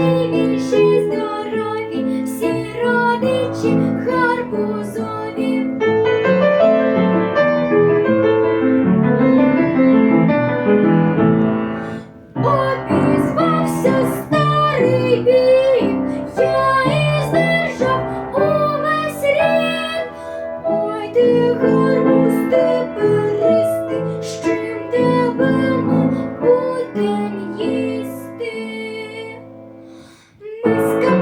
живіші, здорові, всі родичі харбузові. Обізвався старий бік, я і здержав увесь рік, ой ти гарбуз тепер. Miss